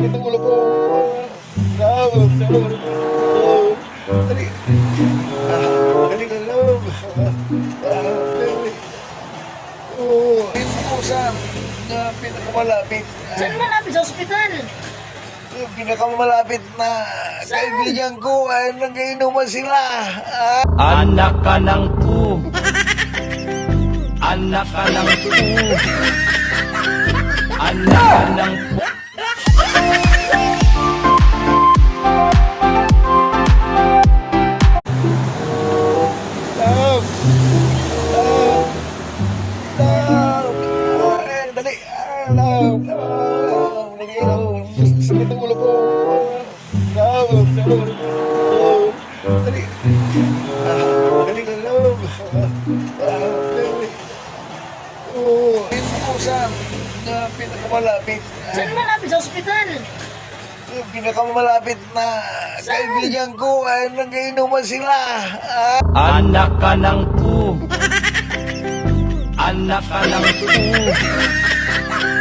sakit ang ulo ko. Love, sa ulo ko. Dali. Dali na, love. Dali. Oo. Ito po sa na pinakamalapit. Saan malapit? Sa ospital? Yung pinakamalapit na kaibigan ko ay nag-iinuman sila. Ah. Anak ka ng po. Anak ka ng po. Anak ka ng po. Love. Love. Love. Dali. Ah, dali na love. Ah, dali. Oo. Ito po sa na pinakamalapit. Saan malapit sa ospital? Yung pinakamalapit na kaibigan ko ay nag-inuman sila. Ah, Anak ka ng pu. Anak ka ng pu.